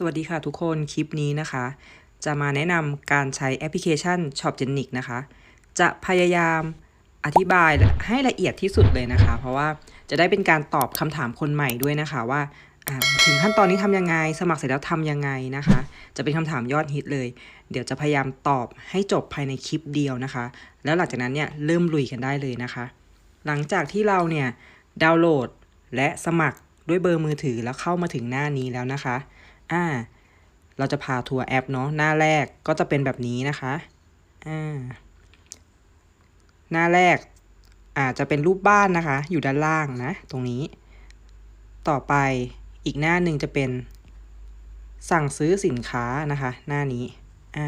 สวัสดีค่ะทุกคนคลิปนี้นะคะ จะมาแนะนำการใช้แอปพลิเคชัน Shopgenic นะคะ จะพยายามอธิบายให้ละเอียดที่สุดเลยนะคะ เพราะว่าจะได้เป็นการตอบคำถามคนใหม่ด้วยนะคะว่าถึงขั้นตอนนี้ทำยังไง สมัครเสร็จแล้วทำยังไงนะคะ จะเป็นคำถามยอดฮิตเลย เดี๋ยวจะพยายามตอบให้จบภายในคลิปเดียวนะคะ แล้วหลังจากนั้นเนี่ยเริ่มลุยกันได้เลยนะคะ หลังจากที่เราเนี่ยดาวน์โหลดและสมัครด้วยเบอร์มือถือแล้วเข้ามาถึงหน้านี้แล้วนะคะ อ่า เราจะพาทัวร์แอปเนาะหน้าแรกก็จะเป็นแบบนี้นะคะ อ่า หน้าแรกอาจจะเป็นรูปบ้านนะคะ อยู่ด้านล่างนะ ตรงนี้ ต่อไปอีกหน้าหนึ่งจะเป็น สั่งซื้อสินค้านะคะ หน้านี้ อ่า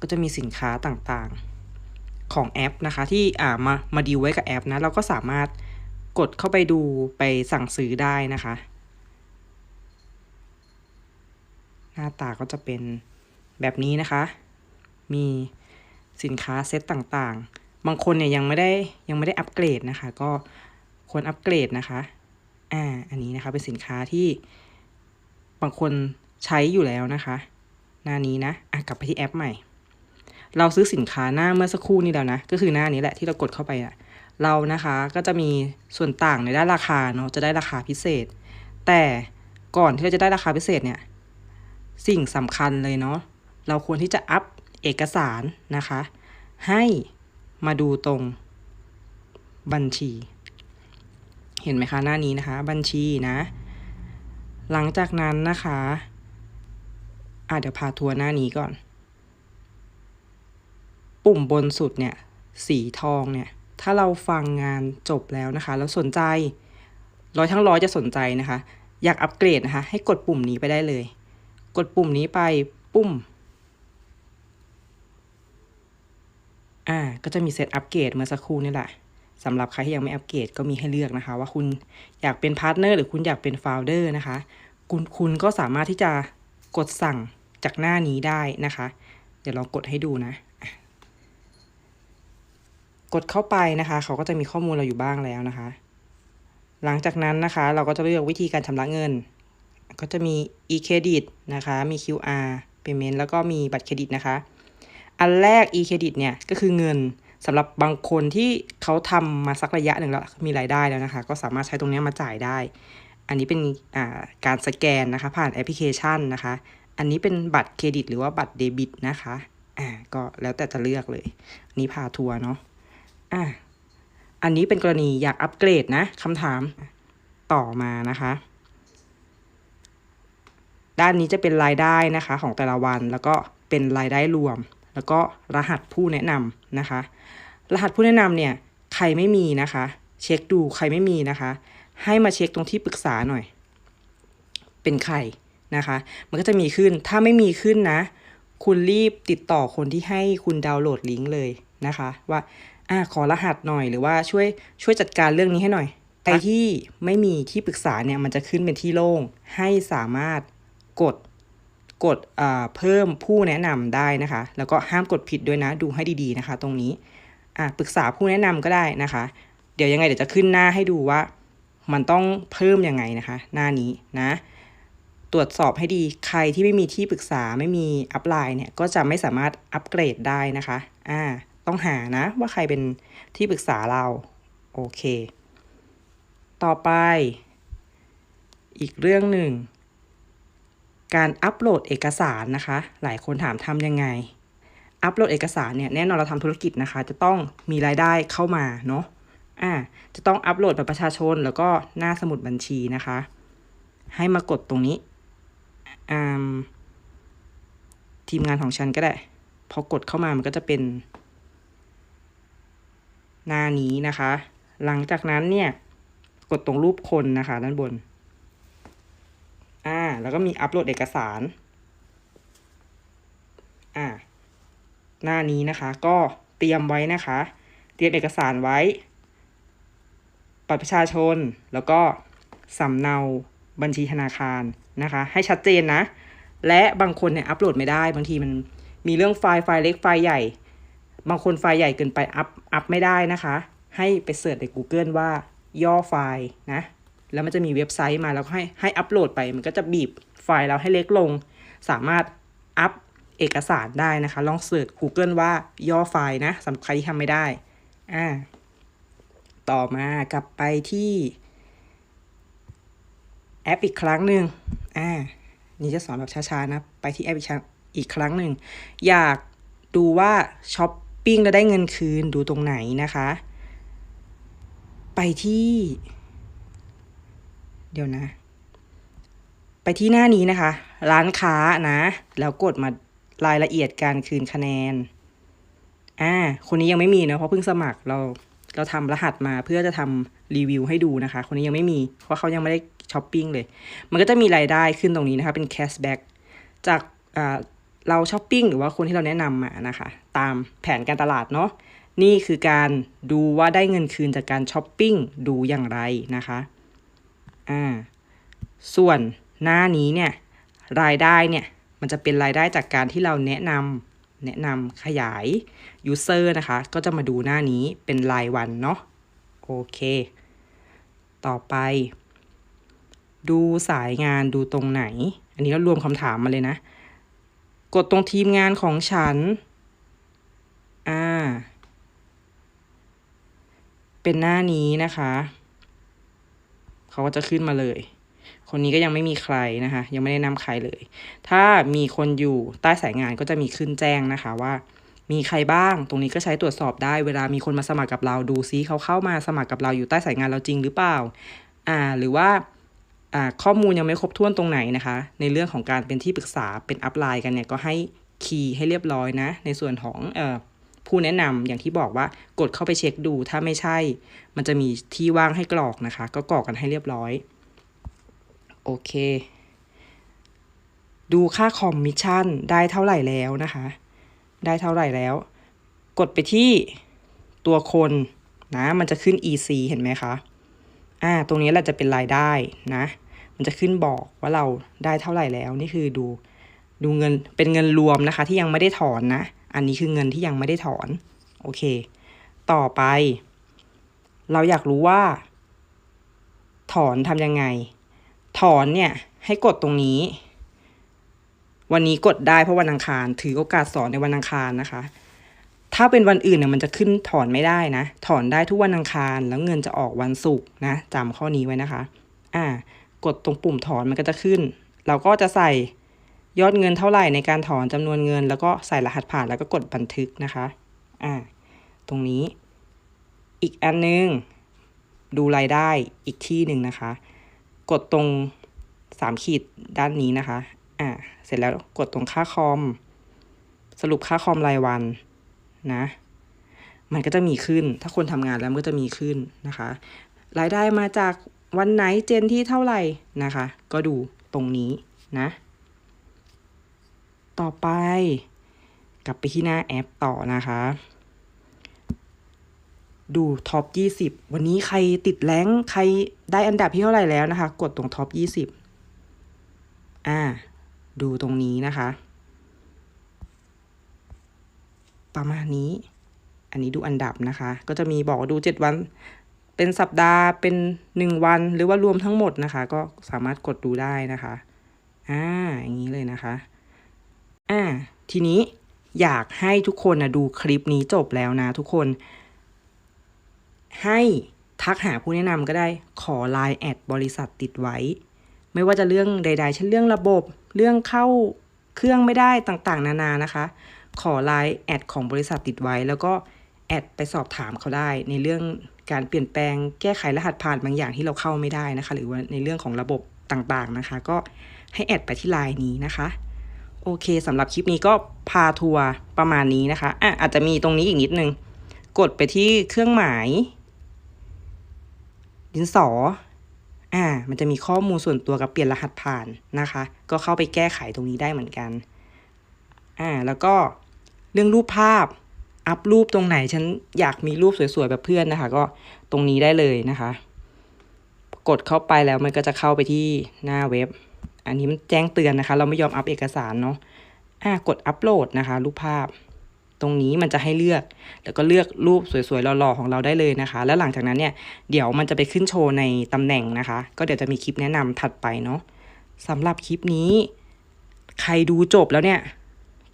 ก็จะมีสินค้าต่างๆ ของแอปนะคะ ที่อ่ามามาดีลไว้กับแอปนะ เราก็สามารถกดเข้าไปดูไปสั่งซื้อได้นะคะ ห น้าตาก็จะเป็นแบบนี้นะคะ มีสินค้าเซตต่างๆ บางคนเนี่ยยังไม่ได้ยังไม่ได้อัปเกรดนะคะ ก็ควรอัปเกรดนะคะ อ่า อันนี้นะคะเป็นสินค้าที่บางคนใช้อยู่แล้วนะคะ หน้านี้นะอะกลับไปที่แอปใหม่ เราซื้อสินค้าหน้าเมื่อสักครู่นี้แล้วนะ ก็คือหน้านี้แหละที่เรากดเข้าไปอะเรานะคะก็จะมีส่วนต่างในด้านราคาเนาะจะได้ราคาพิเศษ แต่ก่อนที่เราจะได้ราคาพิเศษเนี่ย สิ่งสำคัญเลยเนาะเราควรที่จะอัปเอกสารนะคะ ให้มาดูตรงบัญชี เห็นไหมคะหน้านี้นะคะ บัญชีนะ หลังจากนั้นนะคะอะเดี๋ยวพาทัวร์หน้านี้ก่อน ปุ่มบนสุดเนี่ย สีทองเนี่ย ถ้าเราฟังงานจบแล้วนะคะ แล้วสนใจร้อยทั้งร้อยจะสนใจนะคะ อยากอัปเกรดนะคะ ให้กดปุ่มนี้ไปได้เลย กดปุ่มนี้ไปปุ่ม อ่า ก็จะมีเซตอัปเกรดเมื่อสักครู่นี่แหละสำหรับใครที่ยังไม่อัปเกรดก็มีให้เลือกนะคะ ว่าคุณอยากเป็นพาร์ทเนอร์หรือคุณอยากเป็นโฟลเดอร์นะคะ คุณคุณก็สามารถที่จะกดสั่งจากหน้านี้ได้นะคะ เดี๋ยวลองกดให้ดูนะอะกดเข้าไปนะคะ เขาก็จะมีข้อมูลเราอยู่บ้างแล้วนะคะ หลังจากนั้นนะคะ เราก็จะเลือกวิธีการชำระเงิน ก็จะมี e-credit นะคะ มี QR payment แล้วก็มีบัตรเครดิตนะคะ อันแรก e-credit เนี่ยก็คือเงินสำหรับบางคนที่เขาทำมาสักระยะหนึ่งแล้วมีรายได้แล้วนะคะ ก็สามารถใช้ตรงนี้มาจ่ายได้ อันนี้เป็นการสแกนนะคะ ผ่านแอปพลิเคชันนะคะ อันนี้เป็นบัตรเครดิต หรือว่าบัตรเดบิตนะคะอ่าก็แล้วแต่จะเลือกเลยอันนี้พาทัวร์เนาะอ่าอันนี้เป็นกรณีอยากอัปเกรดนะคำถามต่อมานะคะ ด้านนี้จะเป็นรายได้นะคะของแต่ละวัน แล้วก็เป็นรายได้รวม แล้วก็รหัสผู้แนะนำนะคะ รหัสผู้แนะนำเนี่ยใครไม่มีนะคะ เช็คดูใครไม่มีนะคะ ให้มาเช็คตรงที่ปรึกษาหน่อย เป็นใครนะคะ มันก็จะมีขึ้นถ้าไม่มีขึ้นนะ คุณรีบติดต่อคนที่ให้คุณดาวน์โหลดลิงก์เลยนะคะ ว่าอ่าขอรหัสหน่อยหรือว่าช่วยช่วยจัดการเรื่องนี้ให้หน่อยใครที่ไม่มีที่ปรึกษาเนี่ยมันจะขึ้นเป็นที่โล่งให้สามารถ กดกดเพิ่มผู้แนะนำได้นะคะ แล้วก็ห้ามกดผิดด้วยนะดูให้ดีๆนะคะ ตรงนี้ปรึกษาผู้แนะนำก็ได้นะคะ เดี๋ยวยังไงเดี๋ยวจะขึ้นหน้าให้ดูว่า มันต้องเพิ่มยังไงนะคะ หน้านี้นะ ตรวจสอบให้ดีใครที่ไม่มีที่ปรึกษาไม่มีอัปไลน์เนี่ยก็จะไม่สามารถอัปเกรดได้นะคะอ่าต้องหานะว่าใครเป็นที่ปรึกษาเราโอเค ต่อไป อีกเรื่องหนึ่ง การอัปโหลดเอกสารนะคะ หลายคนถามทำยังไง อัปโหลดเอกสารเนี่ยแน่นอนเราทำธุรกิจนะคะ จะต้องมีรายได้เข้ามาเนาะอ่าจะต้องอัปโหลดบัตรประชาชน แล้วก็หน้าสมุดบัญชีนะคะ ให้มากดตรงนี้อ่าทีมงานของฉันก็ได้ พอกดเข้ามามันก็จะเป็น หน้านี้นะคะ หลังจากนั้นเนี่ย กดตรงรูปคนนะคะ ด้านบน แล้วก็มีอัปโหลดเอกสาร อ่า หน้านี้นะคะ ก็เตรียมไว้นะคะ เตรียมเอกสารไว้บัตรประชาชน แล้วก็สำเนาบัญชีธนาคารนะคะ ให้ชัดเจนนะ และบางคนเนี่ยอัปโหลดไม่ได้ บางทีมันมีเรื่องไฟล์ไฟล์เล็กไฟล์ใหญ่ บางคนไฟล์ใหญ่เกินไปอัพอัพไม่ได้นะคะ ให้ไปเสิร์ชใน Google ว่าย่อไฟล์นะ แล้วมันจะมีเว็บไซต์มาแล้วก็ให้ให้อัปโหลดไป มันก็จะบีบไฟล์เราให้เล็กลง สามารถอัพเอกสารได้นะคะ ลองเสิร์ช Google ว่าย่อไฟล์นะสำหรับใครที่ทำไม่ได้อ่าต่อมากลับไปที่แอปอีกครั้งหนึ่งอ่า นี่จะสอนแบบช้าๆนะ ไปที่แอปอีกครั้งอีกครั้งหนึ่ง อยากดูว่าช้อปปิ้งแล้วได้เงินคืนดูตรงไหนนะคะ ไปที่ เดี๋ยวนะ ไปที่หน้านี้นะคะ ร้านค้านะ แล้วกดมารายละเอียดการคืนคะแนน อ่า คนนี้ยังไม่มีนะ เพราะเพิ่งสมัครเรา เราทำรหัสมาเพื่อจะทำรีวิวให้ดูนะคะ คนนี้ยังไม่มี เพราะเขายังไม่ได้ช้อปปิ้งเลย มันก็จะมีรายได้ขึ้นตรงนี้นะคะ เป็นแคชแบ็กจากอ่าเราช้อปปิ้งหรือว่าคนที่เราแนะนำมานะคะ ตามแผนการตลาดเนาะนี่คือการดูว่าได้เงินคืนจากการช้อปปิ้งดูอย่างไรนะคะ อ่าส่วนหน้านี้เนี่ยรายได้เนี่ยมันจะเป็นรายได้จากการที่เราแนะนำแนะนำขยาย user นะคะ ก็จะมาดูหน้านี้เป็นรายวันเนาะโอเค ต่อไป ดูสายงานดูตรงไหน อันนี้เรารวมคำถามมาเลยนะ กดตรงทีมงานของฉัน อ่า เป็นหน้านี้นะคะ เขาก็จะขึ้นมาเลย คนนี้ก็ยังไม่มีใครนะคะ ยังไม่ได้นำใครเลย ถ้ามีคนอยู่ใต้สายงานก็จะมีขึ้นแจ้งนะคะว่า มีใครบ้าง ตรงนี้ก็ใช้ตรวจสอบได้ เวลามีคนมาสมัครกับเราดูซิเขาเข้ามาสมัครกับเราอยู่ใต้สายงานเราจริงหรือเปล่า อ่า หรือว่าอ่าข้อมูลยังไม่ครบถ้วนตรงไหนนะคะ ในเรื่องของการเป็นที่ปรึกษาเป็นอัพไลน์กันเนี่ยก็ให้คีย์ให้เรียบร้อยนะ ในส่วนของเอ่อ ผู้แนะนำอย่างที่บอกว่ากดเข้าไปเช็คดูถ้าไม่ใช่ มันจะมีที่ว่างให้กรอกนะคะ ก็กรอกกันให้เรียบร้อย โอเค ดูค่าคอมมิชชั่นได้เท่าไหร่แล้วนะคะ ได้เท่าไหร่แล้ว กดไปที่ตัวคนนะ มันจะขึ้น EC เห็นไหมคะอ่าตรงนี้แหละจะเป็นรายได้นะ มันจะขึ้นบอกว่าเราได้เท่าไหร่แล้วนี่คือดูดูเงินเป็นเงินรวมนะคะ ที่ยังไม่ได้ถอนนะ อันนี้คือเงินที่ยังไม่ได้ถอน โอเค ต่อไป เราอยากรู้ว่า ถอนทำยังไง ถอนเนี่ย ให้กดตรงนี้ วันนี้กดได้เพราะวันอังคาร ถือโอกาสสอนในวันอังคารนะคะ ถ้าเป็นวันอื่นเนี่ยมันจะขึ้นถอนไม่ได้นะ ถอนได้ทุกวันอังคาร แล้วเงินจะออกวันศุกร์นะจำข้อนี้ไว้นะคะ อ่า กดตรงปุ่มถอนมันก็จะขึ้น เราก็จะใส่ ยอดเงินเท่าไหร่ในการถอนจำนวนเงิน แล้วก็ใส่รหัสผ่านแล้วก็กดบันทึกนะคะอ่าตรงนี้ อีกอันนึง ดูรายได้อีกที่หนึ่งนะคะ กดตรงสามขีดด้านนี้นะคะอ่าเสร็จแล้วกดตรงค่าคอม สรุปค่าคอมรายวันนะมันก็จะมีขึ้น ถ้าคนทำงานแล้วมันก็จะมีขึ้นนะคะ รายได้มาจากวันไหนเจนที่เท่าไหร่นะคะ ก็ดูตรงนี้นะ ต่อไป กลับไปที่หน้าแอปต่อนะคะ ดูท็อป 20 วันนี้ใครติดแรงใครได้อันดับที่เท่าไหร่แล้วนะคะ กดตรงท็อป 20 อ่า ดูตรงนี้นะคะ ประมาณนี้ อันนี้ดูอันดับนะคะ ก็จะมีบอกว่าดู 7 วันเป็นสัปดาห์เป็น1วันหรือว่ารวมทั้งหมดนะคะ ก็สามารถกดดูได้นะคะ อ่า อย่างนี้เลยนะคะ อ่าทีนี้อยากให้ทุกคนนะดูคลิปนี้จบแล้วนะทุกคน ให้ทักหาผู้แนะนำก็ได้ขอ Line แอดบริษัทติดไว้ ไม่ว่าจะเรื่องใด ๆ เช่นเรื่องระบบ เรื่องเข้าเครื่องไม่ได้ต่างๆ นานานะคะ ขอ Line แอดของบริษัทติดไว้ แล้วก็แอดไปสอบถามเขาได้ ในเรื่องการเปลี่ยนแปลงแก้ไขรหัสผ่านบางอย่างที่เราเข้าไม่ได้นะคะ หรือว่าในเรื่องของระบบต่างๆนะคะ ก็ให้แอดไปที่ Line นี้นะคะ โอเคสำหรับคลิปนี้ก็พาทัวร์ประมาณนี้นะคะอะอาจจะมีตรงนี้อีกนิดนึง กดไปที่เครื่องหมาย ดินสออ่า มันจะมีข้อมูลส่วนตัวกับเปลี่ยนรหัสผ่านนะคะ ก็เข้าไปแก้ไขตรงนี้ได้เหมือนกัน อ่า แล้วก็เรื่องรูปภาพ อัพรูปตรงไหน ฉันอยากมีรูปสวยๆแบบเพื่อนนะคะ ก็ตรงนี้ได้เลยนะคะ กดเข้าไปแล้วมันก็จะเข้าไปที่หน้าเว็บ อันนี้มันแจ้งเตือนนะคะ เราไม่ยอมอัพเอกสารเนาะอ่ากดอัปโหลดนะคะ รูปภาพ ตรงนี้มันจะให้เลือก แล้วก็เลือกรูปสวยๆหล่อๆของเราได้เลยนะคะ แล้วหลังจากนั้นเนี่ยเดี๋ยวมันจะไปขึ้นโชว์ในตำแหน่งนะคะ ก็เดี๋ยวจะมีคลิปแนะนำถัดไปเนาะสำหรับคลิปนี้ ใครดูจบแล้วเนี่ย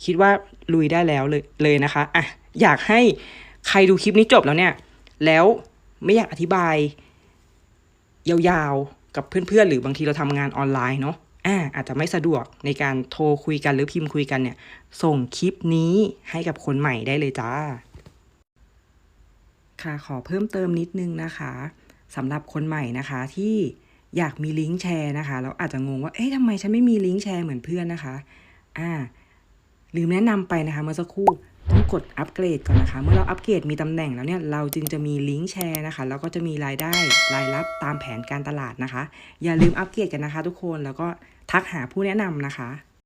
คิดว่าลุยได้แล้วเลยเลยนะคะอะอยากให้ใครดูคลิปนี้จบแล้วเนี่ย แล้วไม่อยากอธิบาย ยาวๆ กับเพื่อนๆ หรือบางทีเราทำงานออนไลน์เนาะ อ่าอาจจะไม่สะดวกในการโทรคุยกันหรือพิมพ์คุยกันเนี่ย ส่งคลิปนี้ให้กับคนใหม่ได้เลยจ้า ค่ะขอเพิ่มเติมนิดนึงนะคะสำหรับคนใหม่นะคะที่อยากมีลิงก์แชร์นะคะแล้วอาจจะงงว่า เอ๊ะทำไมฉันไม่มีลิงก์แชร์เหมือนเพื่อนนะคะ อ่าลืมแนะนำไปนะคะเมื่อสักครู่ ต้องกดอัปเกรดก่อนนะคะ เมื่อเราอัปเกรดมีตำแหน่งแล้วเนี่ยเราจึงจะมีลิงก์แชร์นะคะแล้วก็จะมีรายได้รายรับตามแผนการตลาดนะคะ อย่าลืมอัปเกรดกันนะคะ ทุกคนแล้วก็ทักหาผู้แนะนำนะคะ